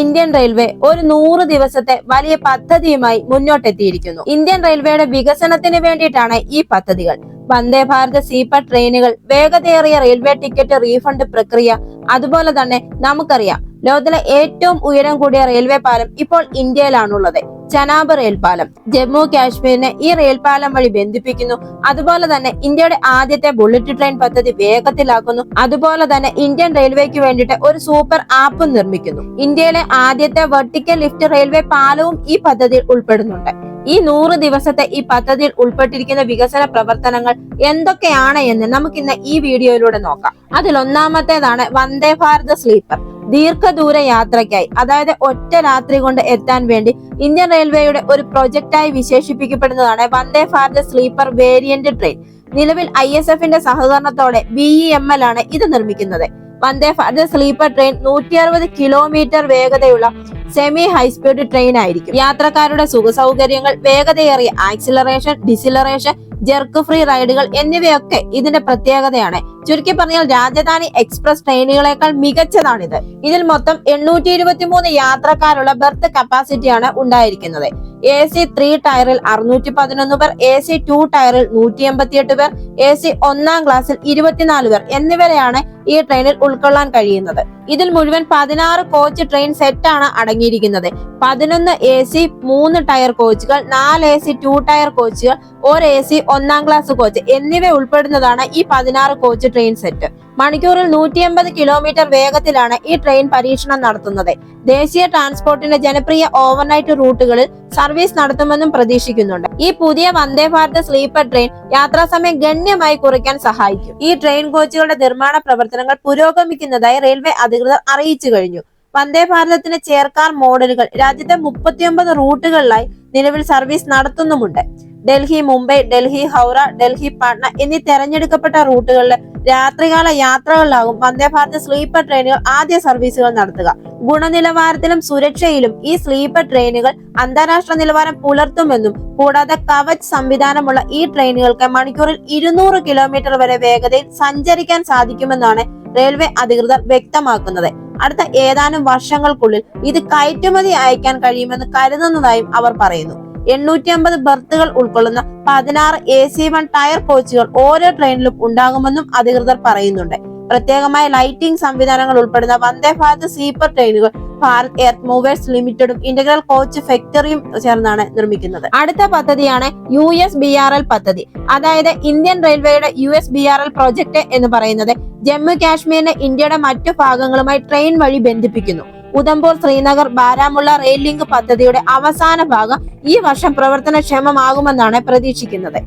Indian railway ഒരു നൂറ് ദിവസത്തെ വലിയ പദ്ധതിയുമായി മുന്നോട്ടെത്തിയിരിക്കുന്നു. ഇന്ത്യൻ റെയിൽവേയുടെ വികസനത്തിന് വേണ്ടിയിട്ടാണ് ഈ പദ്ധതികൾ. വന്ദേ ഭാരത് സീപ്പർ ട്രെയിനുകൾ വേഗതയേറിയ റെയിൽവേ ടിക്കറ്റ് റീഫണ്ട് പ്രക്രിയ അതുപോലെ തന്നെ നമുക്കറിയാം ലോകത്തിലെ ഏറ്റവും ഉയരം കൂടിയ റെയിൽവേ പാലം ഇപ്പോൾ ഇന്ത്യയിലാണുള്ളത്. ചനാബ് റെയിൽപാലം. ജമ്മു കാശ്മീരിനെ ഈ റെയിൽപാലം വഴി ബന്ധിപ്പിക്കുന്നു. അതുപോലെ തന്നെ ഇന്ത്യയുടെ ആദ്യത്തെ ബുള്ളറ്റ് ട്രെയിൻ പദ്ധതി വേഗത്തിലാക്കുന്നു. അതുപോലെ തന്നെ ഇന്ത്യൻ റെയിൽവേക്ക് വേണ്ടിയിട്ട് ഒരു സൂപ്പർ ആപ്പ് നിർമ്മിക്കുന്നു. ഇന്ത്യയിലെ ആദ്യത്തെ വെർട്ടിക്കൽ ലിഫ്റ്റ് റെയിൽവേ പാലവും ഈ പദ്ധതിയിൽ ഉൾപ്പെടുന്നുണ്ട്. ഈ നൂറ് ദിവസത്തെ ഈ പദ്ധതിയിൽ ഉൾപ്പെട്ടിരിക്കുന്ന വികസന പ്രവർത്തനങ്ങൾ എന്തൊക്കെയാണ് എന്ന് നമുക്ക് ഇന്ന് ഈ വീഡിയോയിലൂടെ നോക്കാം. അതിൽ ഒന്നാമത്തേതാണ് വന്ദേ ഭാരത് സ്ലീപ്പർ. ദീർഘദൂര യാത്രയ്ക്കായി അതായത് ഒറ്റ രാത്രി കൊണ്ട് എത്താൻ വേണ്ടി ഇന്ത്യൻ റെയിൽവേയുടെ ഒരു പ്രൊജക്റ്റായി വിശേഷിപ്പിക്കപ്പെടുന്നതാണ് Vande Bharat sleeper variant train. നിലവിൽ ഐ എസ് എഫിന്റെ സഹകരണത്തോടെ ബി ഇ എം എൽ ആണ് ഇത് നിർമ്മിക്കുന്നത്. വന്ദേ ഭാരത് സ്ലീപ്പർ ട്രെയിൻ നൂറ്റി അറുപത് കിലോമീറ്റർ വേഗതയുള്ള സെമി ഹൈസ്പീഡ് ട്രെയിൻ ആയിരിക്കും. യാത്രക്കാരുടെ സുഖസൗകര്യങ്ങൾ വേഗതയേറിയ ആക്സിലറേഷൻ ഡിസിലറേഷൻ ജെർക്ക് ഫ്രീ റൈഡുകൾ എന്നിവയൊക്കെ ഇതിന്റെ പ്രത്യേകതയാണ്. ചുരുക്കി പറഞ്ഞാൽ രാജധാനി എക്സ്പ്രസ് ട്രെയിനുകളെക്കാൾ മികച്ചതാണിത്. ഇതിൽ മൊത്തം എണ്ണൂറ്റി ഇരുപത്തി മൂന്ന് യാത്രക്കാരുള്ള ബെർത്ത് കപ്പാസിറ്റിയാണ് ഉണ്ടായിരിക്കുന്നത്. എ സി ത്രീ ടയറിൽ അറുന്നൂറ്റി പതിനൊന്ന് പേർ എ സി ടു ടയറിൽ നൂറ്റി എൺപത്തിയെട്ട് പേർ എ സി ഒന്നാം ക്ലാസ്സിൽ ഇരുപത്തിനാല് പേർ എന്നിവരെയാണ് ഈ ട്രെയിനിൽ ഉൾക്കൊള്ളാൻ കഴിയുന്നത്. ഇതിൽ മുഴുവൻ പതിനാറ് കോച്ച് ട്രെയിൻ സെറ്റാണ് അടങ്ങിയിരിക്കുന്നത്. പതിനൊന്ന് എ സി മൂന്ന് ടയർ കോച്ചുകൾ നാല് എ സി ടു ടയർ കോച്ചുകൾ ഒരു എ സി ഒന്നാം ക്ലാസ് കോച്ച് എന്നിവ ഉൾപ്പെടുന്നതാണ് ഈ പതിനാറ് കോച്ച് ട്രെയിൻ സെറ്റ് മണിക്കൂറിൽ നൂറ്റി എൺപത് കിലോമീറ്റർ വേഗത്തിലാണ് ഈ ട്രെയിൻ പരീക്ഷണം നടത്തുന്നത്. ദേശീയ ട്രാൻസ്പോർട്ടിന്റെ ജനപ്രിയ ഓവർനൈറ്റ് റൂട്ടുകളിൽ സർവീസ് നടത്തുമെന്നും പ്രതീക്ഷിക്കുന്നുണ്ട്. ഈ പുതിയ വന്ദേ ഭാരത് സ്ലീപ്പർ ട്രെയിൻ യാത്രാ സമയം ഗണ്യമായി കുറയ്ക്കാൻ സഹായിക്കും. ഈ ട്രെയിൻ കോച്ചുകളുടെ നിർമ്മാണ പ്രവർത്തനങ്ങൾ പുരോഗമിക്കുന്നതായി റെയിൽവേ അധികൃതർ അറിയിച്ചു കഴിഞ്ഞു. വന്ദേ ഭാരതത്തിന് ചേർക്കാർ മോഡലുകൾ രാജ്യത്തെ മുപ്പത്തിയൊമ്പത് റൂട്ടുകളിലായി നിലവിൽ സർവീസ് നടത്തുന്നുമുണ്ട്. ഡൽഹി മുംബൈ ഡൽഹി ഹൗറ ഡൽഹി പാട്ന എന്നീ തെരഞ്ഞെടുക്കപ്പെട്ട റൂട്ടുകളിൽ രാത്രികാല യാത്രകളിലാകും വന്ദേ ഭാരത് സ്ലീപ്പർ ട്രെയിനുകൾ ആദ്യ സർവീസുകൾ നടത്തുക. ഗുണനിലവാരത്തിലും സുരക്ഷയിലും ഈ സ്ലീപ്പർ ട്രെയിനുകൾ അന്താരാഷ്ട്ര നിലവാരം പുലർത്തുമെന്നും കൂടാതെ കവച് സംവിധാനമുള്ള ഈ ട്രെയിനുകൾക്ക് മണിക്കൂറിൽ ഇരുന്നൂറ് കിലോമീറ്റർ വരെ വേഗതയിൽ സഞ്ചരിക്കാൻ സാധിക്കുമെന്നാണ് റെയിൽവേ അധികൃതർ വ്യക്തമാക്കുന്നത്. അടുത്ത ഏതാനും വർഷങ്ങൾക്കുള്ളിൽ ഇത് കയറ്റുമതി അയക്കാൻ കഴിയുമെന്ന് കരുതുന്നതായും അവർ പറയുന്നു. എണ്ണൂറ്റി അമ്പത് ബർത്തുകൾ ഉൾക്കൊള്ളുന്ന പതിനാറ് എ സി വൺ ടയർ കോച്ചുകൾ ഓരോ ട്രെയിനിലും ഉണ്ടാകുമെന്നും അധികൃതർ പറയുന്നുണ്ട്. പ്രത്യേകമായ ലൈറ്റിംഗ് സംവിധാനങ്ങൾ ഉൾപ്പെടുന്ന വന്ദേ ഭാരത് സ്ലീപ്പർ ട്രെയിനുകൾ ഭാരത് എയർ മൂവേഴ്സ് ലിമിറ്റഡും ഇന്റഗ്രൽ കോച്ച് ഫാക്ടറിയും ചേർന്നാണ് നിർമ്മിക്കുന്നത്. അടുത്ത പദ്ധതിയാണ് U S B R L പദ്ധതി. അതായത് ഇന്ത്യൻ റെയിൽവേയുടെ U S B R L project എന്ന് പറയുന്നത് ജമ്മു കാശ്മീരിനെ ഇന്ത്യയുടെ മറ്റു ഭാഗങ്ങളുമായി ട്രെയിൻ വഴി ബന്ധിപ്പിക്കുന്നു. ഉധംപൂർ ശ്രീനഗർ ബാരാമുള്ള റെയിൽ ലിങ്ക് പദ്ധതിയുടെ അവസാന ഭാഗം ഈ വർഷം പ്രവർത്തനക്ഷമമാകുമെന്നാണ് പ്രതീക്ഷിക്കുന്നത്.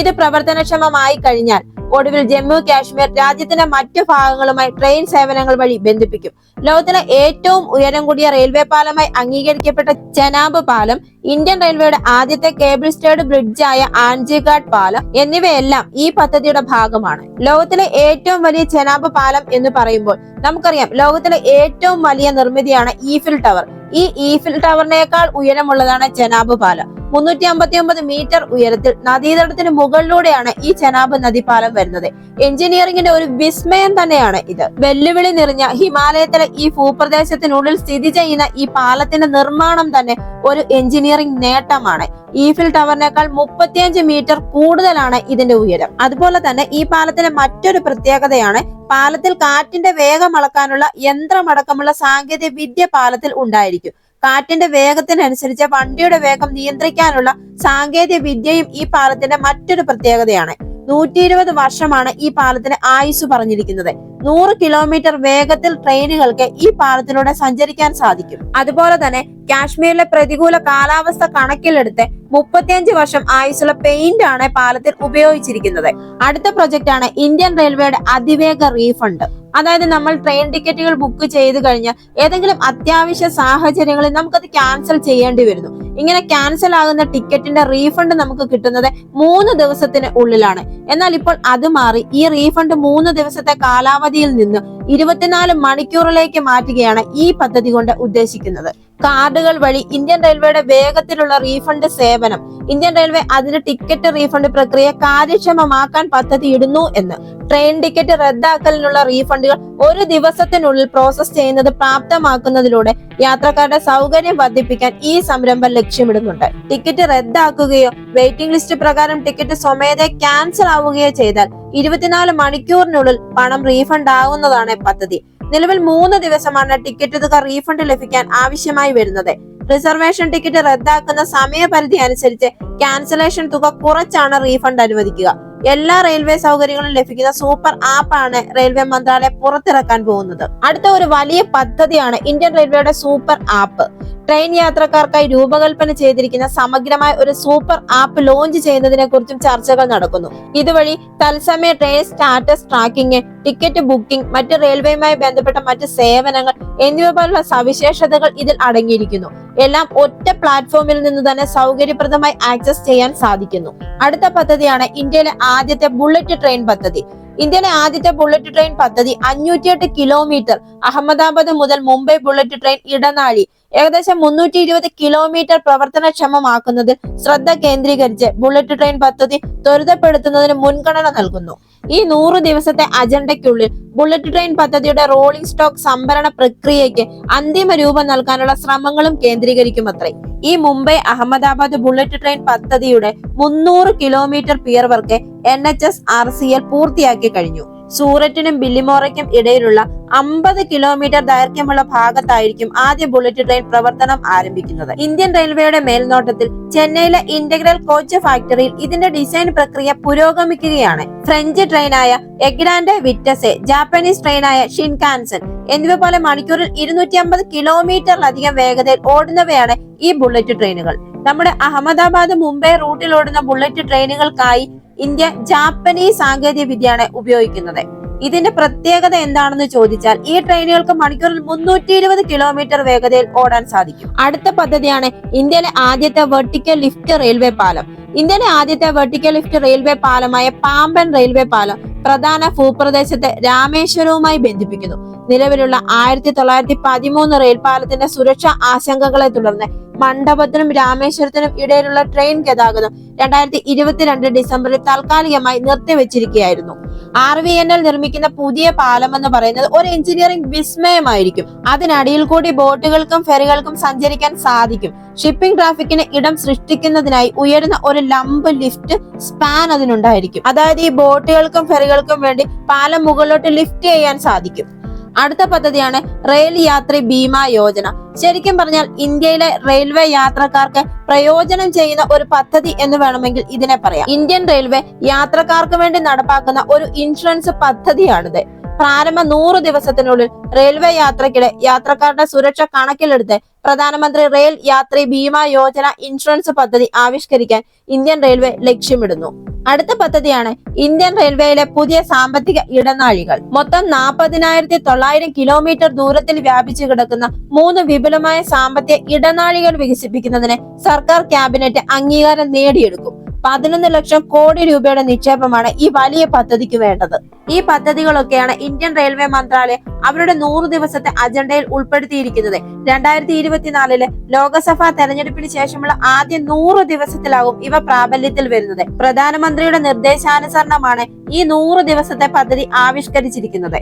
ഇത് പ്രവർത്തനക്ഷമമായി കഴിഞ്ഞാൽ ഒടുവിൽ ജമ്മു കാശ്മീർ രാജ്യത്തിന്റെ മറ്റു ഭാഗങ്ങളുമായി ട്രെയിൻ സേവനങ്ങൾ വഴി ബന്ധിപ്പിക്കും. ലോകത്തിലെ ഏറ്റവും ഉയരം കൂടിയ റെയിൽവേ പാലമായി അംഗീകരിക്കപ്പെട്ട ചെനാബ് പാലം ഇന്ത്യൻ റെയിൽവേയുടെ ആദ്യത്തെ കേബിൾ സ്റ്റേഡ് ബ്രിഡ്ജായ ആൻജിഘാട്ട് പാലം എന്നിവയെല്ലാം ഈ പദ്ധതിയുടെ ഭാഗമാണ്. ലോകത്തിലെ ഏറ്റവും വലിയ ചെനാബ് പാലം എന്ന് പറയുമ്പോൾ നമുക്കറിയാം ലോകത്തിലെ ഏറ്റവും വലിയ നിർമ്മിതിയാണ് ഈഫിൽ ടവർ. ഈ ഈഫിൽ ടവറിനേക്കാൾ ഉയരമുള്ളതാണ് ചെനാബ് പാലം. മുന്നൂറ്റി അമ്പത്തി ഒമ്പത് മീറ്റർ ഉയരത്തിൽ നദീതടത്തിന് മുകളിലൂടെയാണ് ഈ ചെനാബ് നദിപാലം വരുന്നത്. എഞ്ചിനീയറിംഗിന്റെ ഒരു വിസ്മയം തന്നെയാണ് ഇത്. വെല്ലുവിളി നിറഞ്ഞ ഹിമാലയത്തിലെ ഈ ഭൂപ്രദേശത്തിനുള്ളിൽ സ്ഥിതി ചെയ്യുന്ന ഈ പാലത്തിന്റെ നിർമ്മാണം തന്നെ ഒരു എഞ്ചിനീയറിംഗ് നേട്ടമാണ്. ഈഫിൽ ടവറിനേക്കാൾ മുപ്പത്തിയഞ്ച് മീറ്റർ കൂടുതലാണ് ഇതിന്റെ ഉയരം. അതുപോലെ തന്നെ ഈ പാലത്തിന്റെ മറ്റൊരു പ്രത്യേകതയാണ് പാലത്തിൽ കാറ്റിന്റെ വേഗം അളക്കാനുള്ള യന്ത്രമടക്കമുള്ള സാങ്കേതിക വിദ്യ പാലത്തിൽ ഉണ്ടായിരിക്കും. കാറ്റിന്റെ വേഗത്തിനനുസരിച്ച് വണ്ടിയുടെ വേഗം നിയന്ത്രിക്കാനുള്ള സാങ്കേതിക വിദ്യയും ഈ പാലത്തിന്റെ മറ്റൊരു പ്രത്യേകതയാണ്. നൂറ്റി ഇരുപത് വർഷമാണ് ഈ പാലത്തിന് ആയുസ് പറഞ്ഞിരിക്കുന്നത്. നൂറ് കിലോമീറ്റർ വേഗത്തിൽ ട്രെയിനുകൾക്ക് ഈ പാലത്തിലൂടെ സഞ്ചരിക്കാൻ സാധിക്കും. അതുപോലെ തന്നെ കാശ്മീരിലെ പ്രതികൂല കാലാവസ്ഥ കണക്കിലെടുത്ത് മുപ്പത്തിയഞ്ച് വർഷം ആയുസുള്ള പെയിന്റ് ആണ് പാലത്തിൽ ഉപയോഗിച്ചിരിക്കുന്നത്. അടുത്ത പ്രൊജക്ട് ആണ് ഇന്ത്യൻ റെയിൽവേയുടെ അതിവേഗ റീഫണ്ട് അതായത് നമ്മൾ ട്രെയിൻ ടിക്കറ്റുകൾ ബുക്ക് ചെയ്ത് കഴിഞ്ഞാൽ ഏതെങ്കിലും അത്യാവശ്യ സാഹചര്യങ്ങളിൽ നമുക്കത് ക്യാൻസൽ ചെയ്യേണ്ടി വരുന്നു. ഇങ്ങനെ ക്യാൻസൽ ആകുന്ന ടിക്കറ്റിന്റെ റീഫണ്ട് നമുക്ക് കിട്ടുന്നത് മൂന്ന് ദിവസത്തിന് ഉള്ളിലാണ്. എന്നാൽ ഇപ്പോൾ അത് മാറി ഈ റീഫണ്ട് മൂന്ന് ദിവസത്തെ കാലാവധിയിൽ നിന്ന് ഇരുപത്തിനാല് മണിക്കൂറിലേക്ക് മാറ്റുകയാണ് ഈ പദ്ധതി കൊണ്ട് ഉദ്ദേശിക്കുന്നത്. കാർഡുകൾ വഴി ഇന്ത്യൻ റെയിൽവേയുടെ വേഗത്തിലുള്ള റീഫണ്ട് സേവനം ഇന്ത്യൻ റെയിൽവേ അതിന്റെ ടിക്കറ്റ് റീഫണ്ട് പ്രക്രിയ കാര്യക്ഷമമാക്കാൻ പദ്ധതി ഇടുന്നു എന്ന് ട്രെയിൻ ടിക്കറ്റ് റദ്ദാക്കലിനുള്ള റീഫണ്ടുകൾ ഒരു ദിവസത്തിനുള്ളിൽ പ്രോസസ് ചെയ്യുന്നത് പ്രാപ്തമാക്കുന്നതിലൂടെ യാത്രക്കാരുടെ സൗകര്യം വർദ്ധിപ്പിക്കാൻ ഈ സംരംഭം ലക്ഷ്യമിടുന്നുണ്ട്. ടിക്കറ്റ് റദ്ദാക്കുകയോ വെയിറ്റിംഗ് ലിസ്റ്റ് പ്രകാരം ടിക്കറ്റ് സ്വമേധ ക്യാൻസൽ ആവുകയോ ചെയ്താൽ ഇരുപത്തിനാല് മണിക്കൂറിനുള്ളിൽ പണം റീഫണ്ട് ആവുന്നതാണ് പദ്ധതി. നിലവിൽ മൂന്ന് ദിവസമാണ് ടിക്കറ്റ് തുക റീഫണ്ട് ലഭിക്കാൻ ആവശ്യമായി വരുന്നത്. റിസർവേഷൻ ടിക്കറ്റ് റദ്ദാക്കുന്ന സമയപരിധി അനുസരിച്ച് ക്യാൻസലേഷൻ തുക കുറച്ചാണ് റീഫണ്ട് അനുവദിക്കുക. എല്ലാ റെയിൽവേ സൗകര്യങ്ങളും ലഭിക്കുന്ന സൂപ്പർ ആപ്പാണ് റെയിൽവേ മന്ത്രാലയം പുറത്തിറക്കാൻ പോകുന്നത്. അടുത്ത ഒരു വലിയ പദ്ധതിയാണ് ഇന്ത്യൻ റെയിൽവേയുടെ സൂപ്പർ ആപ്പ് ട്രെയിൻ യാത്രക്കാർക്കായി രൂപകൽപ്പന ചെയ്തിരിക്കുന്ന സമഗ്രമായ ഒരു സൂപ്പർ ആപ്പ് ലോഞ്ച് ചെയ്യുന്നതിനെ കുറിച്ചും ചർച്ചകൾ നടക്കുന്നു. ഇതുവഴി തത്സമയ train status tracking ticket booking മറ്റ് റെയിൽവേയുമായി ബന്ധപ്പെട്ട മറ്റ് സേവനങ്ങൾ എന്നിവ പോലുള്ള സവിശേഷതകൾ ഇതിൽ അടങ്ങിയിരിക്കുന്നു. എല്ലാം ഒറ്റ പ്ലാറ്റ്ഫോമിൽ നിന്ന് തന്നെ സൗകര്യപ്രദമായി ആക്സസ് ചെയ്യാൻ സാധിക്കുന്നു. അടുത്ത പദ്ധതിയാണ് ഇന്ത്യയിലെ ആദ്യത്തെ ബുള്ളറ്റ് ട്രെയിൻ പദ്ധതി. ഇന്ത്യയിലെ ആദ്യത്തെ ബുള്ളറ്റ് ട്രെയിൻ പദ്ധതി അഞ്ഞൂറ്റിയെട്ട് കിലോമീറ്റർ അഹമ്മദാബാദ് മുതൽ മുംബൈ ബുള്ളറ്റ് ട്രെയിൻ ഇടനാഴി. ഏകദേശം മുന്നൂറ്റി ഇരുപത് കിലോമീറ്റർ പ്രവർത്തനക്ഷമമാക്കുന്നതിൽ ശ്രദ്ധ കേന്ദ്രീകരിച്ച് ബുള്ളറ്റ് ട്രെയിൻ പദ്ധതി ത്വരിതപ്പെടുത്തുന്നതിന് മുൻഗണന നൽകുന്നു. ഈ നൂറ് ദിവസത്തെ അജണ്ടയ്ക്കുള്ളിൽ ബുള്ളറ്റ് ട്രെയിൻ പദ്ധതിയുടെ റോളിംഗ് സ്റ്റോക്ക് സംഭരണ പ്രക്രിയയ്ക്ക് അന്തിമ രൂപം നൽകാനുള്ള ശ്രമങ്ങളും കേന്ദ്രീകരിക്കുമത്രേ. ഈ മുംബൈ അഹമ്മദാബാദ് ബുള്ളറ്റ് ട്രെയിൻ പദ്ധതിയുടെ മുന്നൂറ് kilometre pier work N H S R C L പൂർത്തിയാക്കി കഴിഞ്ഞു. സൂററ്റിനും ബില്ലിമോറയ്ക്കും ഇടയിലുള്ള അമ്പത് കിലോമീറ്റർ ദൈർഘ്യമുള്ള ഭാഗത്തായിരിക്കും ആദ്യ ബുള്ളറ്റ് ട്രെയിൻ പ്രവർത്തനം ആരംഭിക്കുന്നത്. ഇന്ത്യൻ റെയിൽവേയുടെ മേൽനോട്ടത്തിൽ ചെന്നൈയിലെ ഇന്റഗ്രൽ കോച്ച് ഫാക്ടറിയിൽ ഇതിന്റെ ഡിസൈൻ പ്രക്രിയ പുരോഗമിക്കുകയാണ്. ഫ്രഞ്ച് ട്രെയിനായ എഗ്രാൻഡ് വിറ്റസെ ജാപ്പനീസ് ട്രെയിനായ ഷിൻകാൻസൻ എന്നിവ പോലെ മണിക്കൂറിൽ ഇരുന്നൂറ്റി അമ്പത് കിലോമീറ്ററിലധികം വേഗതയിൽ ഓടുന്നവയാണ് ഈ ബുള്ളറ്റ് ട്രെയിനുകൾ. നമ്മുടെ അഹമ്മദാബാദ് മുംബൈ റൂട്ടിൽ ഓടുന്ന ബുള്ളറ്റ് ട്രെയിനുകൾക്കായി ഇന്ത്യ ജാപ്പനീസ് സാങ്കേതിക വിദ്യയാണ് ഉപയോഗിക്കുന്നത്. ഇതിന്റെ പ്രത്യേകത എന്താണെന്ന് ചോദിച്ചാൽ ഈ ട്രെയിനുകൾക്ക് മണിക്കൂറിൽ മുന്നൂറ്റി ഇരുപത് കിലോമീറ്റർ വേഗതയിൽ ഓടാൻ സാധിക്കും. അടുത്ത പദ്ധതിയാണ് ഇന്ത്യയിലെ ആദ്യത്തെ വെർട്ടിക്കൽ ലിഫ്റ്റ് റെയിൽവേ പാലം. ഇന്ത്യയിലെ ആദ്യത്തെ വെർട്ടിക്കൽ ലിഫ്റ്റ് റെയിൽവേ പാലമായ പാമ്പൻ റെയിൽവേ പാലം പ്രധാന ഭൂപ്രദേശത്തെ രാമേശ്വരവുമായി ബന്ധിപ്പിക്കുന്നു. നിലവിലുള്ള ആയിരത്തി തൊള്ളായിരത്തി പതിമൂന്ന് റെയിൽ പാലത്തിന്റെ സുരക്ഷാ ആശങ്കകളെ തുടർന്ന് മണ്ഡപത്തിനും രാമേശ്വരത്തിനും ഇടയിലുള്ള ട്രെയിൻ ഗതാഗതം രണ്ടായിരത്തി ഇരുപത്തിരണ്ട് ഡിസംബറിൽ താൽക്കാലികമായി നിർത്തിവെച്ചിരിക്കുകയായിരുന്നു. ആർ വി എൻ എൽ നിർമ്മിക്കുന്ന പുതിയ പാലം എന്ന് പറയുന്നത് ഒരു എഞ്ചിനീയറിംഗ് വിസ്മയമായിരിക്കും. അതിനടിയിൽ കൂടി ബോട്ടുകൾക്കും ഫെറികൾക്കും സഞ്ചരിക്കാൻ സാധിക്കും. ഷിപ്പിംഗ് ട്രാഫിക്കിന് ഇടം സൃഷ്ടിക്കുന്നതിനായി ഉയരുന്ന ഒരു ലംബ് ലിഫ്റ്റ് സ്പാൻ അതിനുണ്ടായിരിക്കും. അതായത് ഈ ബോട്ടുകൾക്കും ഫെറികൾക്കും വേണ്ടി പാലം മുകളിലോട്ട് ലിഫ്റ്റ് ചെയ്യാൻ സാധിക്കും. അടുത്ത പദ്ധതിയാണ് റെയിൽ യാത്രി ബീമാ യോജന. ശരിക്കും പറഞ്ഞാൽ ഇന്ത്യയിലെ റെയിൽവേ യാത്രക്കാർക്ക് പ്രയോജനം ചെയ്യുന്ന ഒരു പദ്ധതി എന്ന് വേണമെങ്കിൽ ഇതിനെ പറയാം. ഇന്ത്യൻ റെയിൽവേ യാത്രക്കാർക്ക് വേണ്ടി നടപ്പാക്കുന്ന ഒരു ഇൻഷുറൻസ് പദ്ധതിയാണിത്. പ്രാരംഭ നൂറ് ദിവസത്തിനുള്ളിൽ റെയിൽവേ യാത്രക്കിടെ യാത്രക്കാരുടെ സുരക്ഷ കണക്കിലെടുത്ത് പ്രധാനമന്ത്രി റെയിൽ യാത്രി ഭീമ യോജന ഇൻഷുറൻസ് പദ്ധതി ആവിഷ്കരിക്കാൻ ഇന്ത്യൻ റെയിൽവേ ലക്ഷ്യമിടുന്നു. അടുത്ത പദ്ധതിയാണ് ഇന്ത്യൻ റെയിൽവേയിലെ പുതിയ സാമ്പത്തിക ഇടനാഴികൾ. മൊത്തം നാൽപ്പതിനായിരത്തി തൊള്ളായിരം കിലോമീറ്റർ ദൂരത്തിൽ വ്യാപിച്ചു കിടക്കുന്ന മൂന്ന് വിപുലമായ സാമ്പത്തിക ഇടനാഴികൾ വികസിപ്പിക്കുന്നതിന് സർക്കാർ ക്യാബിനറ്റ് അംഗീകാരം നേടിയെടുക്കും. പതിനൊന്ന് ലക്ഷം കോടി രൂപയുടെ നിക്ഷേപമാണ് ഈ വലിയ പദ്ധതിക്ക് വേണ്ടത്. ഈ പദ്ധതികളൊക്കെയാണ് ഇന്ത്യൻ റെയിൽവേ മന്ത്രാലയം അവരുടെ നൂറ് ദിവസത്തെ അജണ്ടയിൽ ഉൾപ്പെടുത്തിയിരിക്കുന്നത്. രണ്ടായിരത്തി ഇരുപത്തിനാലിൽ ലോക്സഭാ തെരഞ്ഞെടുപ്പിന് ശേഷമുള്ള ആദ്യ നൂറ് ദിവസത്തിലാകും ഇവ പ്രാബല്യത്തിൽ വരുന്നത്. പ്രധാനമന്ത്രിയുടെ നിർദ്ദേശാനുസരണമാണ് ഈ നൂറ് ദിവസത്തെ പദ്ധതി ആവിഷ്കരിച്ചിരിക്കുന്നത്.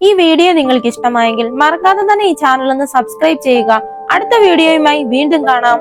ഈ വീഡിയോ നിങ്ങൾക്ക് ഇഷ്ടമായെങ്കിൽ മറക്കാതെ തന്നെ ഈ ചാനൽ ഒന്ന് സബ്സ്ക്രൈബ് ചെയ്യുക. അടുത്ത വീഡിയോയുമായി വീണ്ടും കാണാം.